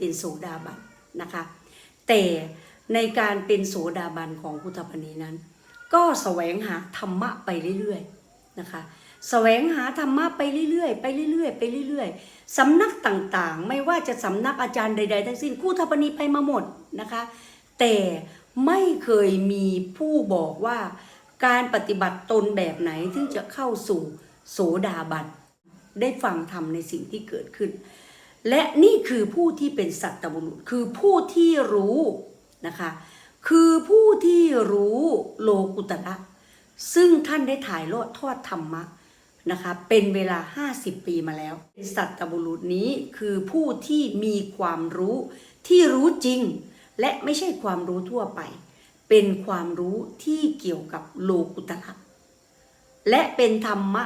เป็นโสดาบันนะคะ แต่ในการเป็นโสดาบันของพุทธปณีนั้น ก็แสวงหาธรรมะไปเรื่อยๆนะคะแสวงหาธรรมะไปเรื่อยๆไปเรื่อยๆไปเรื่อยๆ สำนักต่างๆ ไม่ว่าจะสำนักอาจารย์ใด ๆ ทั้งสิ้นคู่ทปณีไปมาหมดนะคะ แต่ไม่เคยมีผู้บอกว่าการปฏิบัติตนแบบไหนถึงจะเข้าสู่โสดาบันได้ฟังธรรมในสิ่งที่เกิดขึ้น และนี่คือผู้ที่เป็นสัตบุรุษ คือผู้ที่รู้นะคะ คือผู้ที่รู้โลกุตระซึ่งท่านได้ถ่ายทอดทอดธรรมะนะคะเป็นเวลา 50 ปีมาแล้ว สัตบุรุษนี้คือผู้ที่มีความรู้ที่รู้จริง และไม่ใช่ความรู้ทั่วไป เป็นความรู้ที่เกี่ยวกับโลกุตระและเป็นธรรมะ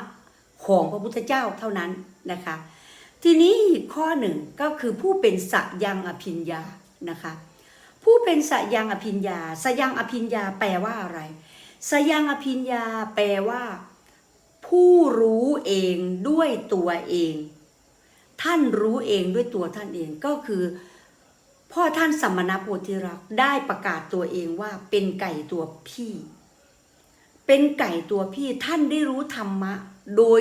ของพระพุทธเจ้าเท่านั้นนะคะ ทีนี้ ข้อหนึ่งก็คือผู้เป็นสยังอภิญญานะคะ ผู้เป็นสยังอภิญญาสยังอภิญญาแปลว่าอะไรสยังอภิญญาแปลว่า ผู้รู้เองด้วยตัวเอง ท่านรู้เองด้วยตัวท่านเองก็คือพ่อท่านสัมมณโพธิรักได้ประกาศตัวเองว่าเป็นไก่ตัวพี่ เป็นไก่ตัวพี่ท่านได้รู้ธรรมะ โดย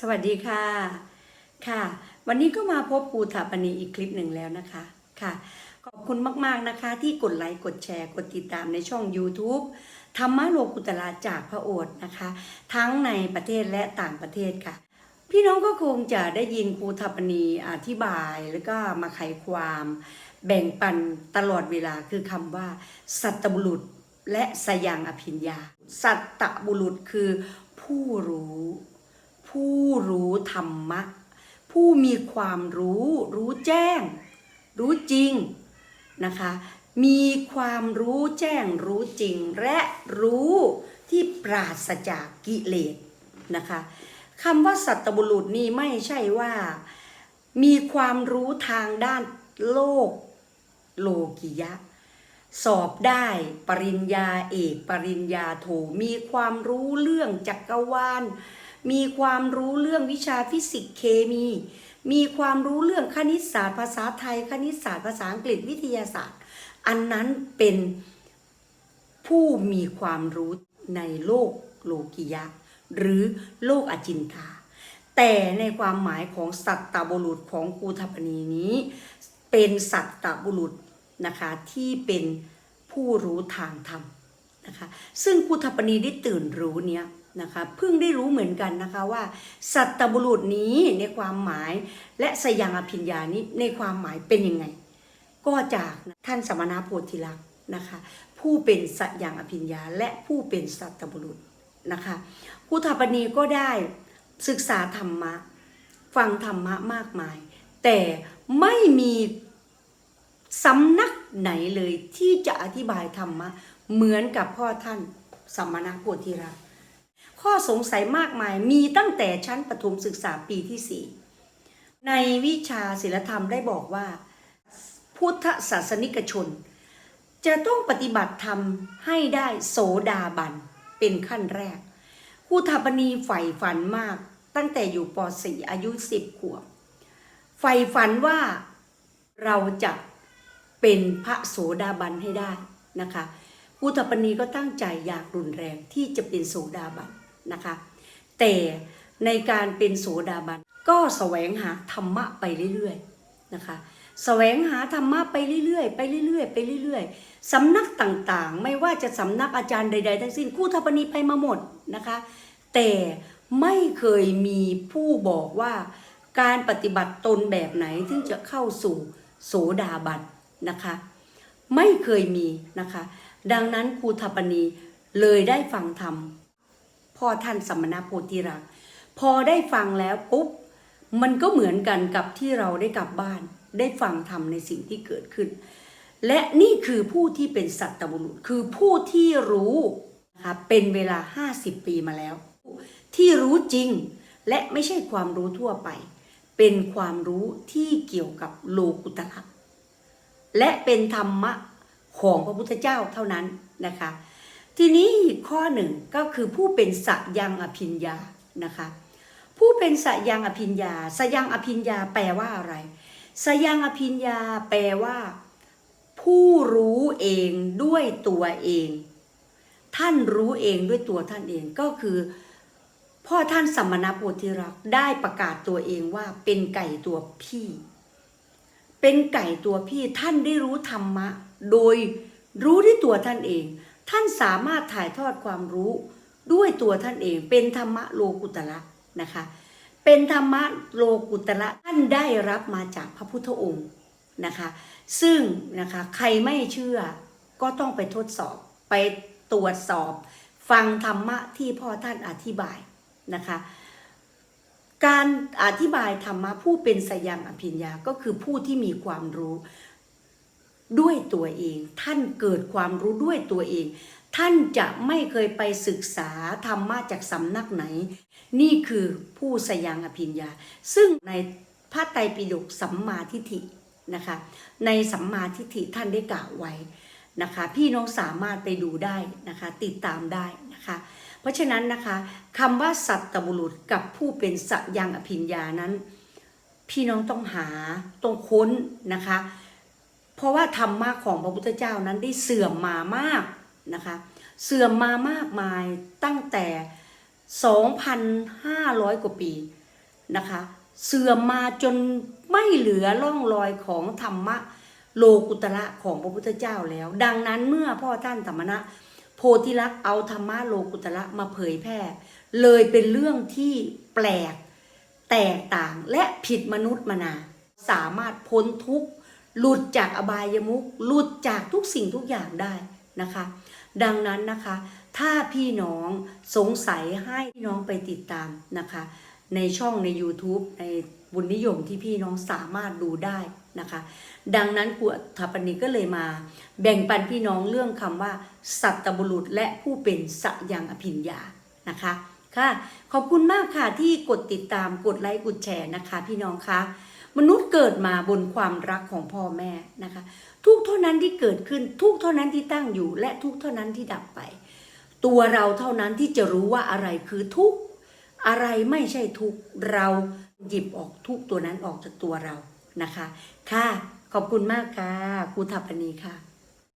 สวัสดีค่ะ ค่ะ วันนี้ก็มาพบปูถาปณีอีกคลิปหนึ่งแล้วนะคะ ค่ะ ขอบคุณมากๆนะคะ ที่กดไลค์ กดแชร์ กดติดตามในช่อง YouTube ธรรมะโลกุตละจากพระโอษฐ์นะคะ ทั้งในประเทศและต่างประเทศค่ะ พี่น้องก็คงจะได้ยินครูทัปนีอธิบายแล้วก็มาไขความ แบ่งปันตลอดเวลาคือคำว่า สัตบุรุษและสยังอภิญญา สัตบุรุษคือผู้รู้ ผู้รู้ธรรมะ ผู้มีความรู้ รู้แจ้ง รู้จริงนะคะ มีความรู้แจ้งรู้จริง และรู้ที่ปราศจากกิเลสนะคะคำว่าสัตบุรุษนี่ไม่ใช่ว่า มีความรู้ทางด้านโลกโลกิยะ สอบได้ปริญญาเอก ปริญญาโทมีความรู้เรื่องจักรวาล มีความรู้เรื่องวิชาฟิสิกส์เคมี มีความรู้เรื่องคณิตศาสตร์ภาษาไทย คณิตศาสตร์ภาษาอังกฤษวิทยาศาสตร์ อันนั้นเป็นผู้มีความรู้ในโลกโลกิยะ หรือโลกอจินทาแต่ในความหมายของสัตตบุรุษของครูทัปนีนี้ เป็นสัตตบุรุษนะคะที่เป็นผู้รู้ทางธรรมนะคะซึ่งครูทัปนีได้ตื่นรู้เนี้ย นะคะเพิ่งได้รู้เหมือนกันนะคะว่า สัตบุรุษนี้ในความหมายและสยังอภิญญานี้ในความหมายเป็นยังไง ก็จากท่านสมณโพธิลักษณ์นะคะผู้เป็นสัตยังอภิญญาและผู้เป็นสัตบุรุษนะคะผู้ทัปนีก็ได้ศึกษาธรรมะ ฟังธรรมะมากมาย แต่ไม่มีสำนักไหนเลยที่จะอธิบายธรรมะเหมือนกับพ่อท่านสมณโพธิลักษณ์ ข้อสงสัยมากมายมีตั้งแต่ชั้นประถมศึกษาปีที่สี่ในวิชาศิลธรรมได้บอกว่า พุทธศาสนิกชน จะต้องปฏิบัติธรรมให้ได้โสดาบันเป็นขั้นแรกครูธาปนีใฝ่ฝันมากตั้งแต่อยู่ป .4 อายุ 10 ขวบใฝ่ฝันว่าเราจะเป็นพระโสดาบันให้ได้นะคะครูธาปนีก็ตั้งใจอยากรุนแรงที่จะเป็นโสดาบัน นะคะ แต่ในการเป็นโสดาบันก็แสวงหาธรรมะไปเรื่อยๆนะคะแสวงหาธรรมะไปเรื่อยๆ ไปเรื่อยๆ ไปเรื่อยๆ สำนักต่างๆ ไม่ว่าจะสำนักอาจารย์ใด ๆ ทั้งสิ้นคู่ทัปนีไปมาหมดนะคะ แต่ไม่เคยมีผู้บอกว่าการปฏิบัติตนแบบไหนถึงจะเข้าสู่โสดาบันนะคะ ไม่เคยมีนะคะ ดังนั้นครูทัปนีเลยได้ฟังธรรม พ่อท่านสมณโพธิรัก พอได้ฟังแล้วปุ๊บมันก็เหมือนกันกับที่เราได้กลับบ้าน ได้ฟังธรรมในสิ่งที่เกิดขึ้น และนี่คือผู้ที่เป็นสัตบุรุษ คือผู้ที่รู้นะคะเป็นเวลา 50 ปีมาแล้ว ที่รู้จริงและไม่ใช่ความรู้ทั่วไป เป็นความรู้ที่เกี่ยวกับโลกุตระและเป็นธรรมะของพระพุทธเจ้าเท่านั้นนะคะ ทีนี้อีกข้อหนึ่งก็คือผู้เป็นสยังอภิญญานะคะ ผู้เป็นสยังอภิญญาสยังอภิญญาแปลว่าอะไรสยังอภิญญาแปลว่า ผู้รู้เองด้วยตัวเอง ท่านรู้เองด้วยตัวท่านเองก็คือพ่อท่านสัมมณโพธิรักได้ประกาศตัวเองว่าเป็นไก่ตัวพี่ เป็นไก่ตัวพี่ท่านได้รู้ธรรมะ โดยรู้ด้วยตัวท่านเอง ท่านสามารถถ่ายทอดความรู้ด้วยตัวท่านเองเป็นธรรมะโลกุตละนะคะ เป็นธรรมะโลกุตละท่านได้รับมาจากพระพุทธองค์นะคะ ซึ่งนะคะใครไม่เชื่อก็ต้องไปทดสอบไปตรวจสอบ ฟังธรรมะที่พ่อท่านอธิบายนะคะ การอธิบายธรรมะผู้เป็นสยังอภิญญาก็คือผู้ที่มีความรู้ ด้วยตัวเอง ท่านเกิดความรู้ด้วยตัวเอง ท่านจะไม่เคยไปศึกษาธรรมะจากสำนักไหน นี่คือผู้สยังอภิญญา ซึ่งในพระไตรปิฎกสัมมาทิฏฐินะคะ ในสัมมาทิฏฐิท่านได้กล่าวไว้นะคะ พี่น้องสามารถไปดูได้นะคะ ติดตามได้นะคะ เพราะฉะนั้นนะคะคำว่าสัตตบุรุษกับผู้เป็นสยังอภิญญานั้น พี่น้องต้องหาต้องค้นนะคะ เพราะว่าธรรมะของพระพุทธเจ้านั้นได้เสื่อมมามากนะคะ เสื่อมมามากมายตั้งแต่ 2,500 กว่าปีนะคะ เสื่อมมาจนไม่เหลือร่องรอยของธรรมะโลกุตระของพระพุทธเจ้าแล้ว ดังนั้นเมื่อพ่อท่านธรรมนะโพธิลักษ์เอาธรรมะโลกุตระมาเผยแพร่ เลยเป็นเรื่องที่แปลกแตกต่างและผิดมนุษย์มนา สามารถพ้นทุกข์ หลุดจากอบายมุขหลุดจากทุกสิ่งทุกอย่างได้นะคะ ดังนั้นนะคะ ถ้าพี่น้องสงสัยให้พี่น้องไปติดตามนะคะ ในช่องใน YouTube ในบุญนิยมที่พี่น้องสามารถดูได้นะคะ ดังนั้นกุธปนิก็เลยมา แบ่งปันพี่น้องเรื่องคำว่า สัตบุรุษและผู้เป็นสยังอภิญญานะคะค่ะ ขอบคุณมากค่ะที่กดติดตามกดไลค์กดแชร์นะคะ พี่น้องคะ มนุษย์เกิดมาบนความรักของพ่อแม่นะคะ ทุกเท่านั้นที่เกิดขึ้น ทุกเท่านั้นที่ตั้งอยู่ และทุกเท่านั้นที่ดับไป ตัวเราเท่านั้นที่จะรู้ว่าอะไรคือทุกอะไรไม่ใช่ทุกเราหยิบออกทุกตัวนั้นออกจากตัวเรานะคะ ค่ะ ขอบคุณมากค่ะครูถัปปณีค่ะ